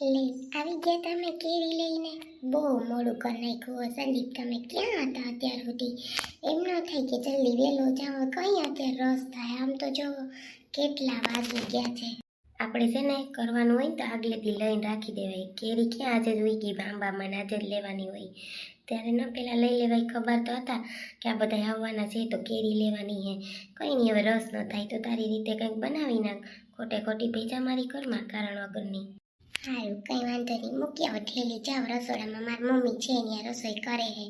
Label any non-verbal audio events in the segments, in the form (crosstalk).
લે આવી ગયા તમે કેરી લઈને બહુ મોડું કરી નાખ્યું સંદીપ, તમે ક્યાં હતા અત્યાર સુધી? એમ ન થાય કે જલ્દી વહેલો જાઓ, કંઈ અત્યારે રસ થાય. આમ તો જો, કેટલા વાગી ગયા છે. આપણે છે ને કરવાનું હોય તો આગલેથી લઈને રાખી દેવાય. કેરી ક્યાં આજે જ ઉઈ ગઈ ભાંબામાં આજે જ લેવાની હોય. ત્યારે ન પેલા લઈ લેવાય, ખબર તો હતા કે આ બધા આવવાના છે તો કેરી લેવાની હે. કંઈ નહીં, હવે રસ ન થાય તો તારી રીતે કંઈક બનાવી નાખ. ખોટે ખોટી ભેજા મારી કરમાં કારણ વગરની. સારું કંઈ વાંધો નહીં. મૂકી આવો, ઠેલી જાઓ, રસોડામાં મારી મમ્મી છે ત્યાં રસોઈ કરે છે.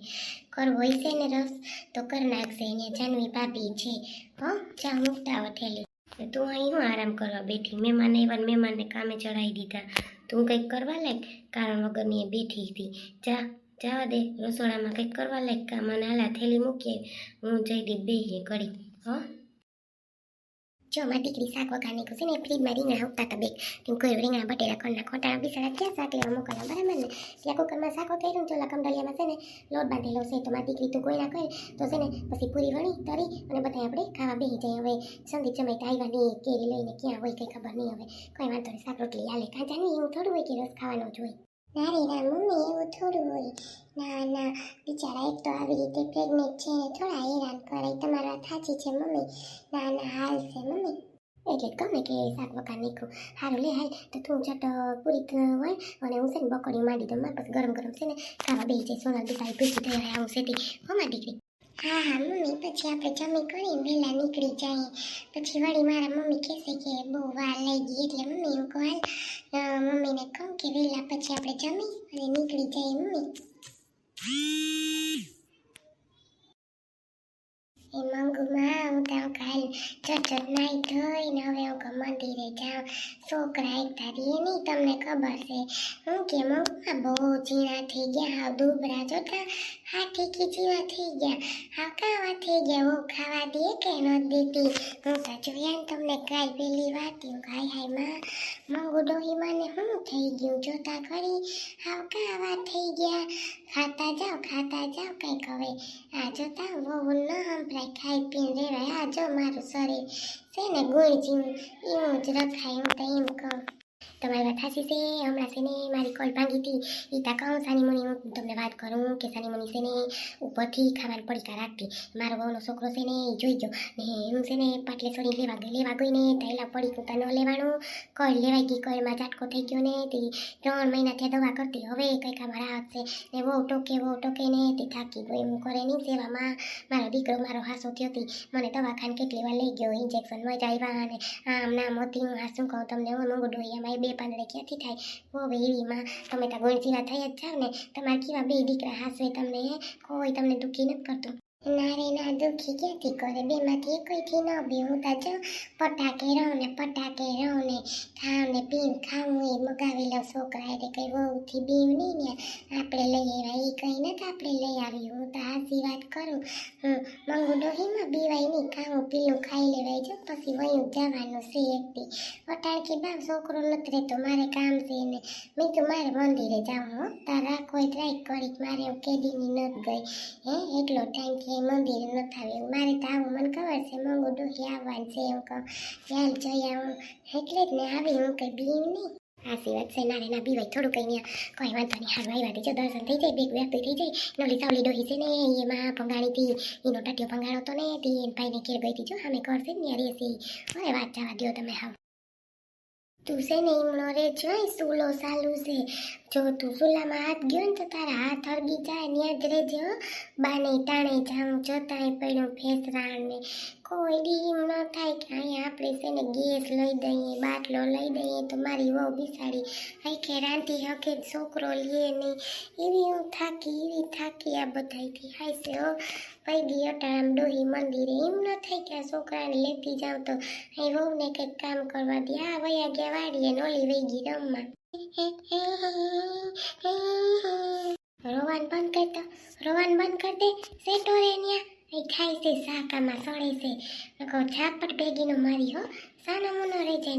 કરવો છે ને રસ, તો કરી નાખશે અહીંયા જાનવી ભાભી છે. હો જાઓ મૂકતા આવો ઠેલી. તું અહીં હું, આરામ કરવા બેઠી. મહેમાન એવા મહેમાનને કામે ચડાવી દીધા. તું કંઈક કરવા લાગ કારણ વગરની એ બેઠી હતી. જા, જવા દે, રસોડામાં કંઈક કરવા લાગ કામ અને હાલા થેલી મૂકીએ હું જઈ દે બેહીએ ઘડી હો? જો મારી દીકરી શાક વઘારની છે ને ફ્રીજમાં રીંગણા ઉગતા હતા બે. કોઈ રીંગણા બટેરા કરના ખોટા બિસાડા ક્યાં શાક લેવા મોકલવા બરાબર ને? ત્યાં કુકરમાં શાક વઘાર્યું ને ચોલા કમડલિયામાં છે ને, લોટ બાંધેલો છે. તો મારી દીકરી તું કોઈ ના કરે. તો છે ને, પછી પૂરી વણી, તરી અને બધા આપણે ખાવા બેસી જાય હવે સંદીપ જમાઈ આવ્યા નહીં, કેરી લઈને ક્યાં હોય કંઈ ખબર નહીં હવે. કંઈ વાંધો નહીં, શાક રોટલી હાલે કાંચા નહીં, એવું થોડું હોય કે રસ ખાવાનો જ હોય. ના રે ના મમ્મી એવું થોડું હોય, ના ના, બિચારા, એક તો આવી રીતે પ્રેગ્નેન્ટ છે થોડા હેરાન કરે તમારા થાચી છે મમ્મી. ના ના, હાલ મમ્મી. એટલે ગમે કે શાક વકા નીકળું. સારું લે, હાલ, તો તું ચટ પૂરી હોય, અને હું છે ને બકોડી માંડી દઉં, મારે પછી ગરમ ગરમ છે ને, ખાવા બેસી જાય સોનલ દુપાઈ ભૂસી રહે આવું સેટી હો દીકરી. હા હા, મમ્મી પછી આપણે જમી કરી વહેલા નીકળી જાય, પછી વળી મારા મમ્મી કહેશે કે બહુ વાર લઈ ગઈ. એટલે મમ્મી, હું કહું, હાલ મમ્મીને કહું કે વહેલા પછી આપણે જમી અને નીકળી જાય, મમ્મી. એ મંગુમાં હું તો કાલ ચટ નાઈ ધોઈને હવે હું કહું મંદિરે જાઉં. છોકરા એક તારી એ નહીં તમને ખબર છે. હું કે મંગુમાં બહુ ઝીણા થઈ ગયા, હાવ દુબરા જોતા. હાથી જેવા થઈ ગયા. હાવ કાવા થઈ ગયા. હું ખાવા દે કે ન દેતી? હું તો જોયા તમને કાલ પેલી વાત હું હાય હાય, માં. મંગુ ડોહી મને શું થઈ ગયું? જોતા ખરી? હાવ કાવા થઈ ગયા. ખાતા જાઓ ખાતા જાઓ કંઈક હવે. આ જોતા બહુ ન સંભળાય, ખાઈ પીને રેવાય. આ જો મારું શરીર. છે ને ગુણ જેવું એવું જ રખાય, હું તો એમ કહું. તમારી વાત સાચી છે. હમણાં છે ને મારી કોલ ભાંગી હતી. એ તા કહું સાની મુની હું તમને વાત કરું કે સાની મુની છે ને ઉપરથી ખાવાની પડીકા રાખતી મારો બહુનો છોકરો છે ને એ જોઈ ગયો. ને હું છે ને પાટલે છોડી લેવા ગઈ લેવા ગઈ ને તૈલા પડી તો ન લેવાનું. કળ લેવાઈ ગઈ કળમાં ઝાટકો થઈ ગયો ને તે ત્રણ મહિનાથી દવા કરતી. હવે કંઈક મારા હાથ છે ને બહુ ટોકે બહુ ટોકે ને તે થાકી ગઈ હું કરે નહીં સેવામાં મારો દીકરો મારો હાસો થયો હતી મને દવાખાને કેટલી વાર લઈ ગયો ઇન્જેક્શન મજા આવ્યા અને આમ નામ હતી. હું હાસું કહું તમને, હું મંગુ ડોહિયામાં એ બે પાંદડે ક્યાંથી થાય? બહુ એવીમાં તમે તો ગુણ જેવા થઈ જ જાવ ને. તમારા કેવા બે દીકરા હાસવે તમને, હે? કોઈ તમને દુઃખી નથી કરતું. ના ના દુઃખી ક્યાંથી કરે? બેમાંથી કોઈથી ન બે. હું તો જો પટાકે રહું ને પટાકે રહું ને ખાઉં ને પીન ખાવું એ મગાવી લઉં છોકરા એટલે કંઈ વહુથી બીવ નહીં ને. આપણે લઈ આવ્યા. એ કંઈ નથી આપણે લઈ આવી હું તો હાસી વાત કરું. હું મંગુ ડોહીમાં બીવાય નહીં. ખાવું પીલું ખાઈ લેવાય. જો પછી વયું જવાનું છે એકથી અટાણ કે બાપ, છોકરો નથી રહેતો. મારે કામ છે ને. મેં તો મારે મંદિરે જાઉં હો. તાર રાખો ટ્રાય તો કરી મારે હું કેદીની નથી ગઈ. હે, એટલો ટાઈમ છે મંદિરે નથી આવ્યું મારે તો આવું મને ખબર છે. મંગુ ડોહી આવવાનું છે એમ કહું. ચાલ જોઈ આવું. એટલે જ ને આવી હું કંઈ બીમ નહીં. આ સિવાય છે ના ના બીવાય થોડું કંઈ નહીં. કોઈ વાંધો નહીં. હારું, આવ્યા જો દર્શન થઈ જાય બેગ વ્યક્તિ થઈ જાય. નોલી સાવલી ડોહી છે ને એમાં ભંગાણી હતી. એનો ટટ્યો ભંગાણો તો ને, તે ભાઈને ઘેર ગઈ હતી. જો અમે કરશે ને યાર એસી હવે વાત જવા દો તમે હાવ. તું છે ને, એમનો રે, જોઈ, સુલો સાલું છે. જો તું ચૂલામાં હાથ ગયો ને તો તારા હાથ હળગી જાય ને જ રહેજો બાને ટાણે જાઉં જોતાય પડ્યું ફેસરાણને કોઈ દી એમ ન થાય કે અહીંયા આપણે છે ને ગેસ લઈ દઈએ, બાટલો લઈ દઈએ તો મારી વહુ બિસાડી આખે રાંધી હકે છોકરો લે નહીં. એવી હું થાકી, એવી થાકી આ બધાથી હાય છે હો. પૈગી અટાણામ ડોહી મંદિરે. એમ ન થાય કે આ છોકરાને લેતી જાઉં તો. અહીં વહુને કંઈક કામ કરવા દે. આ વયા ગયા વાડીએ નોલી વહી ગઈ રમવા. રોવાન બંધ કર તો રોવાન બંધ કર દે. સેટો રે અહીં ખાય છે, સાકામાં સળે છે. નકો ઝાપટ ભેગીનો મારી હો. સાનો મુનો રહે છે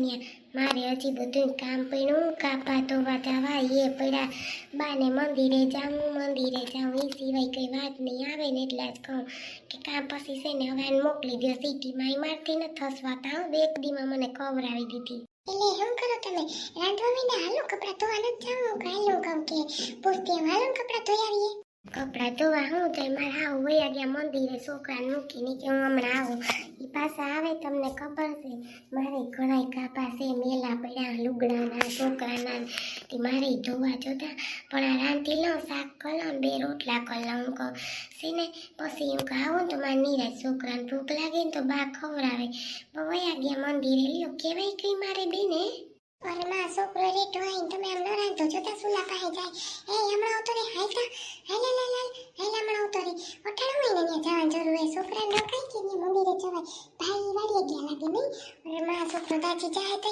મારે હજી બધું કામ પડ્યું કાપા ધોવા જવા એ પડ્યા બાને મંદિરે જાઉં મંદિરે જાઉં. એ સિવાય કંઈ વાત નહીં. આવે ને એટલે જ કહું કે કામ પછી છે ને હવે મોકલી દો સિટીમાં એ મારથી ન થસવાતા હો. બે દીમાં મને કવરાવી દીધી. એટલે શું કરો તમે. રાંધવા હાલો કપડાં ધોવા નથી જાઉં કાલું કહું કે. પૂછતી હાલો કપડાં ધોઈ આવીએ કપડાં ધોવા હું તો મારે આવું વયા ગયા મંદિરે છોકરા મૂકીને કે હું હમણાં આવું. પાછા આવે તમને ખબર છે? મારે ઘણા કાપા છે, મેલા પડ્યા, લુગડાના છોકરાના તે મારે ધોવા જોતા, પણ આ રાંધી લઉં શાક કલમ, બે રોટલા કલમ કહું છે ને પછી હું કહું તો મારા નિરાશ છોકરાને ભૂખ લાગે ને તો બા ખવડાવે. પણ વયા ગયા મંદિરે. લ્યો, કહેવાય કઈ મારે બેને? અરે માં, છોકરો રેટો આઈને તમે આમ ન રાંધો, જોતા સુલા પાસે જાય. એ, હમણાં આવતો રે હાલતા હાલ હાલ હાલ હાલ. હમણાં આવતો રે. અઠાણું મહિને ત્યાં જવાની જરૂર હોય. છોકરાને રોકાય કે નહીં મંદિરે જવાય. ભાઈ વાડીએ ગયા લાગે નહીં. અરે માં, છોકરો દાચી જાય તો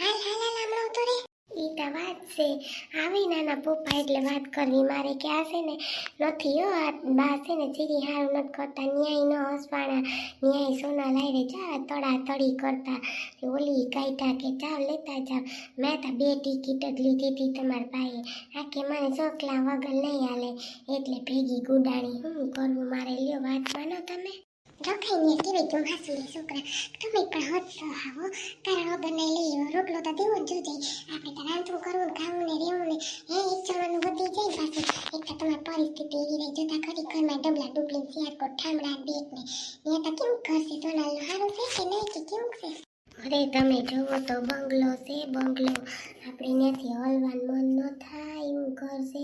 હાલ હાલ હાલ, હમણાં આવતો રે. તો વાત છે. આવી નાના પપ્પા એટલે વાત કરવી મારે કે આ છે ને? નથી હો, આ બા છે ને ચીરી હારું નથી કરતા, ન્યાય ન હસવાના ન્યાય સોના લાવે, જા તડા તડી કરતા ઓલી કાઢ્યા કે ચાલ લેતા જાવ. મેં તો બે ટિકિટ જ લીધી હતી તમારા ભાઈએ. આ કે મને ચોકલા વગર નહીં હાલે એટલે ભેગી ગુડાણી, હું કરવું મારે? લ્યો વાંચવાનો તમે? રખાઈને કેવી તું હાસી લે છોકરા. તમે પણ હદ તો આવો. કારણ વગર નહીં લઈ રોટલો તો દેવો જ જોઈએ આપણે તો રાંધવું, કરવું, ખાવું ને રહેવું ને. હે એક જવાનું વધી જાય પાછું. એક તો તમારી પરિસ્થિતિ એવી રહી જતા ખરી ઘરમાં ડબલા ડુબલી શિયાર કો ઠામડા બેટ ને. ત્યાં તો કેવું કરશે? સોનાલનું સારું છે કે નહીં કે કેવું છે? અરે, તમે જોવો તો બંગલો છે, બંગલો. આપણે ત્યાંથી હલવાનું મન ન થાય, એવું ઘર છે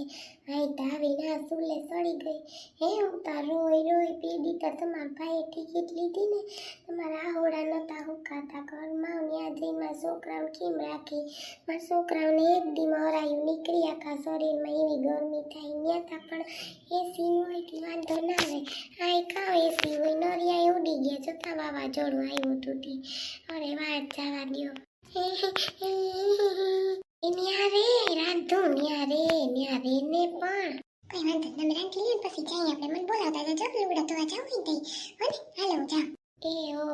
અહીં ધાવી ના સુલે સડી ગઈ. હે હું તો રોઈ રોઈ પીડી તો તમારા ભાઈએ ટિકિટ લીધી ને. તમારા આહોડા નતા હુકાતા ઘરમાં. ત્યાં જઈને મારા છોકરાઓને કેમ રાખી. મારા છોકરાઓને એક દીમાં હરાયું. નીકળી આખા શરીરમાં એવી ગરમી થાય. ત્યાં તા પણ એસી હોય એટલે વાંધો ના આવે. આ કાં એસી હોય. નરિયા ઉડી ગયા. જોતા વાવાઝોડું આવ્યું હતું તે. અરે વાત જવા દ્યો. (laughs) એ ન્યારે રાંધો ન્યારે ને પણ કઈ વાંધો તમે રાંધી લ્યો પછી જઈએ આપણે મને બોલાવતા હતા જો લુગડા ધોવા જાવ હોય તઈ હને હાલો જાવ એ ઓ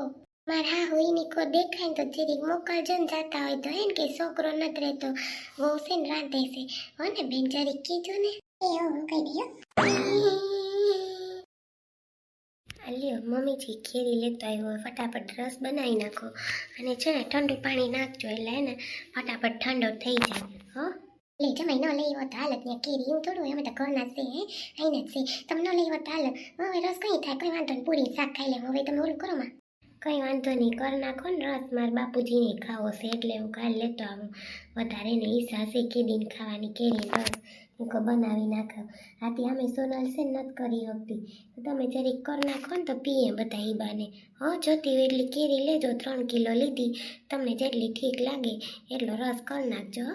મારા હા હોયની કો દેખાય તો જરીક મોકલજો ને જાતા હોય તો એમ કે છોકરો નથી રહેતો વહુ છે રાંધે છે હો ને બેન જરીક કીધું ને એ ઓ હું કહી દઉં અલ્યો મમ્મીજી કેરી લેતો આવ્યો ફટાફટ રસ બનાવી નાખો અને છે ને ઠંડુ પાણી નાખજો એટલે એને ફટાફટ ઠંડો થઈ જાય હો લે જમાઈ ન લઈ હોત હાલત ત્યાં કેરી એવું થોડું અમે તો ઘરના જ છે હે આઈને જ છે તમે ન લઈ હોત હાલ હવે રસ કઈ થાય કોઈ વાંધો નહીં પૂરી શાક ખાઈ લે હવે તમે ઓલું કરો માં કંઈ વાંધો નહીં કર નાખો ને રસ મારા બાપુજીને ખાવો છે એટલે હું કાલ લેતો આવું વધારે ને ઈચ્છા છે કેદીને ખાવાની કેરી રસ હું કહું બનાવી નાખો આથી અમે સોનલ છે ને નથી કરી શકતી તમે જરીક કર નાખો ને તો પીએ બધા એ બાને હા જોતી હોય એટલી કેરી લેજો ત્રણ કિલો લીધી તમને જેટલી ઠીક લાગે એટલો રસ કર નાખજો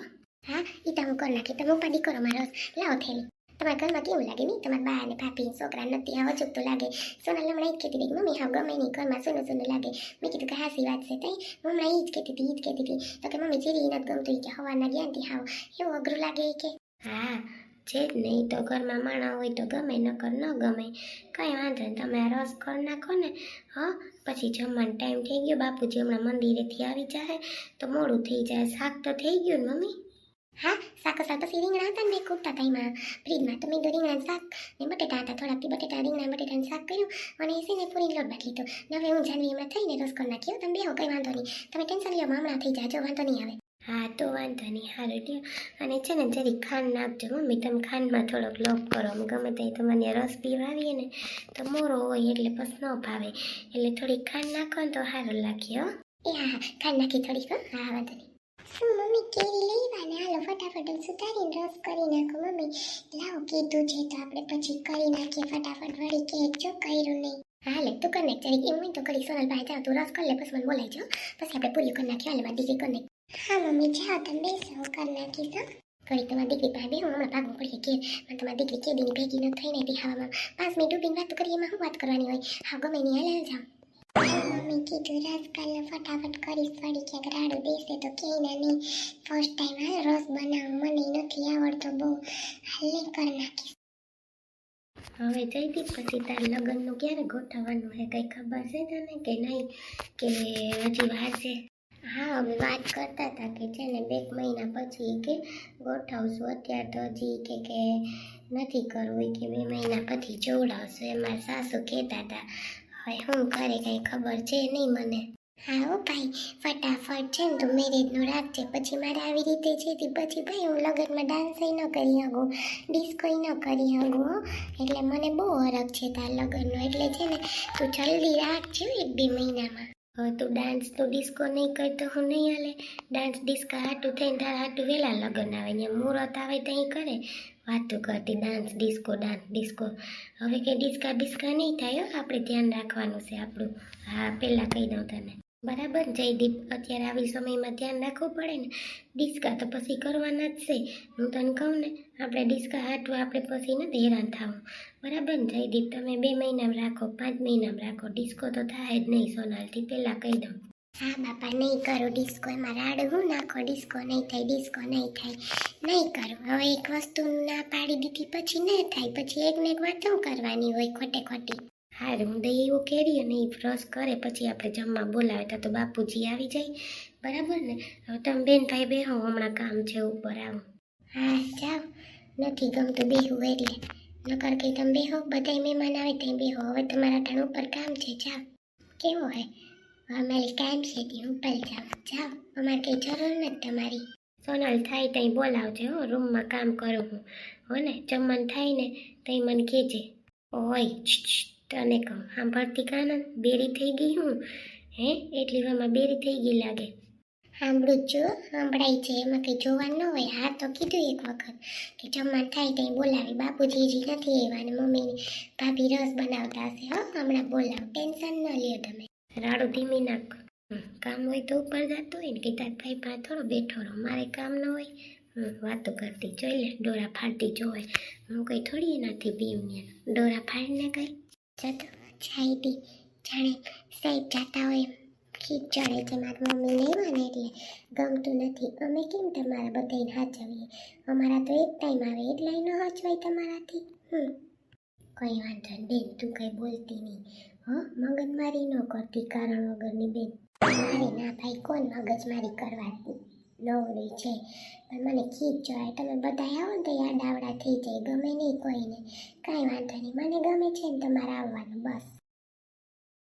હો. એ તો હું કરી નાખી તમે ઉપાધિ કરો મારો લાવો થેલી તમારા ઘરમાં કેવું લાગે નહીં તમારા બા અને ભાભી છોકરા નથી આવો અચૂક તો લાગે સોનલ હમણાં એ જ કહેતી હતી મમ્મી હા ગમે નહીં ઘરમાં સોનું સોનું લાગે મેં કીધું કે હાસી વાત છે તઈ હમણાં એ જ કહેતી હતી એ જ કહેતી હતી તો કે મમ્મી જેવી નથી ગમતું કે હવાના જ્ઞાનથી હાવ એવું અઘરું લાગે કે હા છે જ નહીં તો ઘરમાં માણા હોય તો ગમે નકર ન ગમે કંઈ વાંધો નહીં તમે રસ કર નાખો ને હા પછી જમવાનો ટાઈમ થઈ ગયો બાપુજી હમણાં મંદિરેથી આવી જાય તો મોડું થઈ જાય શાક તો થઈ ગયું ને મમ્મી હા શાક શાક પછી રીંગણા હતા ને હતા એમાં ફ્રીજમાં તો મેં તો રીંગણા શાક ને બટેટા હતા થોડાક બટેટા રીંગણા બટેટાનું શાક કર્યું અને છે ને પૂરી લોટ બાકી લીધો હવે હું જાનવી હમણાં થઈને રસ કરી નાખ્યો તમે બેહો કંઈ વાંધો નહીં તમે ટેન્શન લ્યો હમણાં થઈ જાજો વાંધો નહીં આવે હા તો વાંધો નહીં સારું લ્યો અને છે ને જરી ખાંડ નાખજો મમ્મી તમે ખાંડમાં થોડોક લોક કરો અમે ગમે તે તમારે રસ પીવા આવીએ ને તો મોરો હોય એટલે બસ ન ભાવે એટલે થોડીક ખાંડ નાખો ને તો સારું લાગે હો એ હા હા ખાંડ નાખી થોડીક હા વાંધો નહીં મમ્મી કેરી લઈ વાને હાલો ફટાફટ સુધારીને રસ કરી નાખો. મમ્મી લાવો કીધું છે તો આપણે પછી કરી નાખીએ. ફટાફટ વળી કે જો કર્યું નહીં. હાલે તું કર. નાખ જરીક એમ તો કરી. સોનલ ભાઈ જાઓ તું રસ કરી લે પછી મને બોલાઈ જો પછી આપણે પૂરી કરી નાખીએ. હાલે મારી દીકરી કરી નાખ હા મમ્મી જાઓ તમે બેસો હું કરી નાખીશ હો. ઘડી તમારી દીકરી પાસે બે હું હમણાં ભાગવું પડીએ કે મને તમારી દીકરી કેદીની ભેગી ન થઈને તે હવામાં. પાંચ મિનિટ ડૂબીને વાત કરીએ એમાં શું વાત કરવાની હોય? હા ગમે નહીં હાલે જાઓ. મમ્મી કીધું રસ કાલે ફટાફટ કરીશ વળી ક્યાંક રાડું દેશે તો કે ના નહીં. ફર્સ્ટ ટાઈમ હાલ રસ બનાવું મને નથી આવડતો બહુ. હાલે કરી નાખીશ. હવે જઈતી પછી તાર લગ્નનું ક્યારે ગોઠવવાનું હે કંઈ ખબર છે તને કે નહીં? કે હજી વાર છે? હા હવે વાત કરતા હતા કે છે ને બે મહિના પછી કે ગોઠવશું. અત્યારે તો હજી કે કે નથી કરવું કે બે મહિના પછી જોડાવશું એમાં સાસુ કહેતા હતા હવે શું કરે કંઈ ખબર છે નહીં મને. હા, હો ભાઈ, ફટાફટ છે ને તું મેરેજનું રાખજે પછી મારે આવી રીતે છે પછી ભાઈ હું લગ્નમાં ડાન્સ ન કરી શકું ડિસ્કોય ન કરી શકું હો. એટલે મને બહુ હરખ છે તાર લગ્નનો, એટલે છે ને તું જલ્દી રાખજે હો એક બે મહિનામાં. હવે તું ડાન્સ તો ડિસ્કો નહીં કરતો હું નહીં હાલે. ડાન્સ ડિસ્કો હાટું થઈને તારા હાટું વહેલા લગ્ન આવે ને મુહૂર્ત આવે ત્યાં કરે. વાતું કરતી ડાન્સ ડિસ્કો ડાન્સ ડિસ્કો હવે કે ડિસ્કા ડિસ્કા નહીં થાય હો, આપણે ધ્યાન રાખવાનું છે આપણું. હા પહેલાં કહી દઉં તને. બરાબર, જયદીપ અત્યારે આવી સમયમાં ધ્યાન રાખવું પડે ને, ડિસ્કા તો પછી કરવાના જ છે. હું તને કહું ને, આપણે ડિસ્કા હાટવા આપણે પછી નથી હેરાન થવું. બરાબર ને, જયદીપ, તમે બે મહિનામાં રાખો, પાંચ મહિનામાં રાખો, ડિસ્કો તો થાય જ નહીં સોનાલથી, પહેલાં કહી દઉં. હા બાપા, નહીં કરું ડિસ્કો, એમાં રાડ હું નાખો, ડિસ્કો નહીં થાય, ડિસ્કો નહીં થાય. નહીં કરું, હવે એક વસ્તુ ના પાડી દીધી, પછી ન થાય, પછી એક ને એક વાત કરવાની હોય, ખોટે ખોટી. હારે હું દઈ એવું કેરીએ અને એ રસ કરે પછી આપણે જમવા બોલાવે તો તો બાપુજી આવી જાય. બરાબર ને? હવે તમે બેન ભાઈ બેહો હમણાં કામ છે ઉપર આવો. હા જાઓ. નથી ગમતું બેહું એટલે. નકર કે તમે બેહો બધા મહેમાન આવે ત્યાં બેહો. હવે તમારા ટાણ ઉપર કામ છે જાઓ. કેવો હે? અમારે કામ છે ત્યાં ઉપર જાઓ. જાઓ. અમારે કંઈ જરૂર નથી તમારી. સોનલ થાય ત્યાં બોલાવજે હો. રૂમમાં કામ કરું હું. હો ને? જમવાનું થાય ને ત્યાં મને કહેજે. ઓય તને કહું. સાંભળતી કાનન બેરી થઈ ગઈ હું. હે? એટલી વારમાં બેરી થઈ ગઈ લાગે. સાંભળું જ સાંભળાય છે. એમાં કંઈ જોવાનું ન હોય. હા તો કીધું એક વખત કે જમવાનું થાય ત્યાં બોલાવી. બાપુજી હજી નથી આવ્યા અને મમ્મીની ભાભી રસ બનાવતા હશે. હો હમણાં બોલાવ. ટેન્શન ન લ્યો તમે. રાડું ધીમી નાખ. કામ હોય તો ઉપર જતો હોય ને. કે તાર ભાઈ પા થોડો બેઠો રહો. મારે કામ ન હોય. હમ, વાતો કરતી. જોઈ લે ડોરા ફાડતી જોવે. હું કંઈ થોડી નથી પીવને ડોરા ફાડીને કઈ જતો બી જાણે સાહેબ જાતા હોય ખીચ ચડે છે મારી મમ્મી એવા ને એટલે ગમતું નથી. અમે કેમ તમારા બધાને હાચવીએ? અમારા તો એક ટાઈમ આવે, એટલે ન હાચવાય તમારાથી. હમ. કંઈ વાંધો નહીં બેન, તું કંઈ બોલતી નહીં હ, મગજમારી ન કરતી, કારણ વગરની બેન. મારી ના ભાઈ, કોણ મગજમારી કરવાતી નવરી છે. પણ મને ખીચ જોઈએ તમે બધા આવો ને તો યાદ આવડા થઈ જાય. ગમે નહીં કોઈને. કાંઈ વાંધો નહીં. મને ગમે છે ને તમારે આવવાનું. બસ.